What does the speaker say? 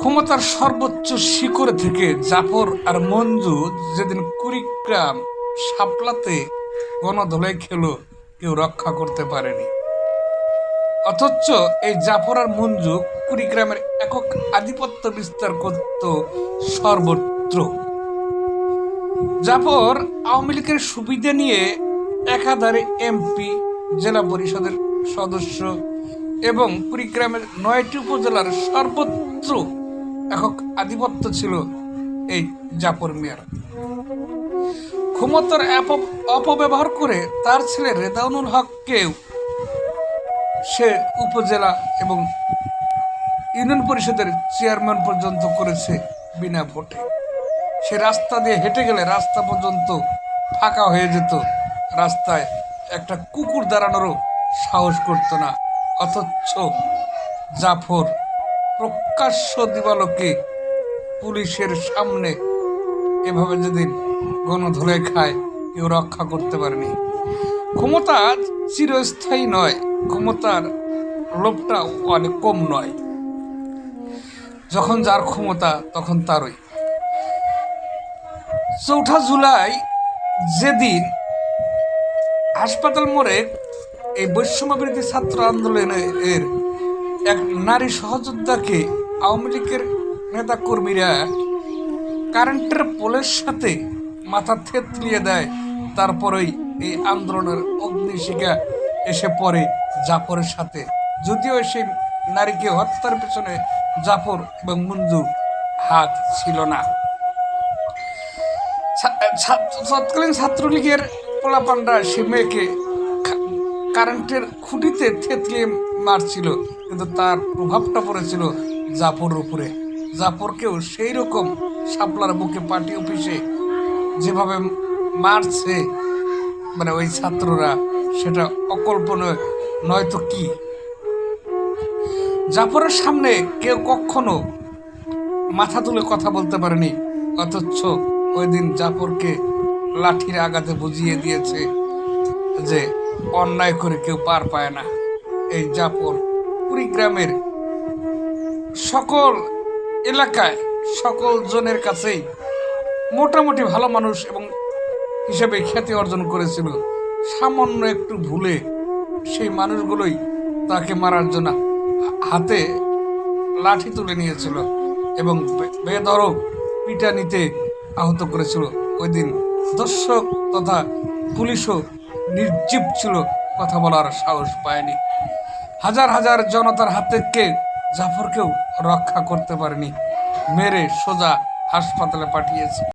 ক্ষমতার সর্বোচ্চ শিখরে থেকে জাফর আর মঞ্জু যেদিন কুড়িগ্রাম সাপলাতে গণধোলাই খেলো, কেউ রক্ষা করতে পারেনি। অথচ এই জাফর আর মঞ্জু কুড়িগ্রামের একক আধিপত্য বিস্তার করত সর্বত্র। জাফর আওয়ামী লীগের সুবিধা নিয়ে একাধারে এমপি, জেলা পরিষদের সদস্য এবং কুড়িগ্রামের নয়টি উপজেলার সর্বত্র একক আধিপত্য ছিল এই জাপর মিয়ার। ক্ষমতার অপ- অপব্যবহার করে তার ছেলে রেদাউনুল হককেও সে উপজেলা এবং ইউনিয়ন পরিষদের চেয়ারম্যান পর্যন্ত করেছে বিনা ভোটে। সে রাস্তা দিয়ে হেঁটে গেলে রাস্তা পর্যন্ত ফাঁকা হয়ে যেত, রাস্তায় একটা কুকুর দাঁড়ানোরও সাহস করতো না। অথচ জাফর প্রকাশ্য দিবালোকে পুলিশের সামনে এভাবে যেদিন গণধোলাই খায়, কেউ রক্ষা করতে পারেনি। ক্ষমতা চিরস্থায়ী নয়, ক্ষমতার লোভটা অনেক কম নয়। যখন যার ক্ষমতা, তখন তারই। চৌঠা জুলাই যেদিন হাসপাতাল মোড়ে এই বৈষম্যবিরোধী ছাত্র আন্দোলনের এক নারী সহযোদ্ধাকে আওয়ামী লীগের নেতা কর্মীরা কারেন্টের পোলের সাথে মাথা থেতলিয়ে দেয়। তারপরেই এই আন্দোলনের অগ্নিশিখা এসে পড়ে জাফরের সাথে। যদিও সেই নারীকে হত্যার পেছনে জাফর এবং মঞ্জু হাত ছিল না। তৎকালীন ছাত্রলীগের পোলাপান্ডা সে মেয়েকে কারেন্টের খুঁটিতে থেতলিয়ে মারছিল, কিন্তু তার প্রভাবটা পড়েছিল জাফরের উপরে। জাফরকেও সেই রকম শাপলার বুকে পার্টি অফিসে যেভাবে মারছে মানে ওই ছাত্ররা, সেটা অকল্পনীয়, নয়তো কি? জাফরের সামনে কেউ কখনো মাথা তুলে কথা বলতে পারেনি, অথচ ওই দিন জাফরকে লাঠির আঘাতে বুঝিয়ে দিয়েছে যে অন্যায় করে কেউ পার পায় না। এই জাফর কুড়িগ্রামের সকল এলাকায়, সকল জনের কাছেই মোটামুটি ভালো মানুষ এবং হিসেবে খ্যাতি অর্জন করেছিল। সামান্য একটু ভুলে সেই মানুষগুলোই তাকে মারার জন্য হাতে লাঠি তুলে নিয়েছিল এবং বে- বেধড়ক পিটানিতে আহত করেছিল। ওই দিন দর্শক তথা পুলিশও নির্জীব ছিল, কথা বলার সাহস পায়নি। হাজার হাজার জনতার হাত থেকে জাফরকেও রক্ষা করতে পারেনি। মেরে সোজা হাসপাতালে পাঠিয়েছে।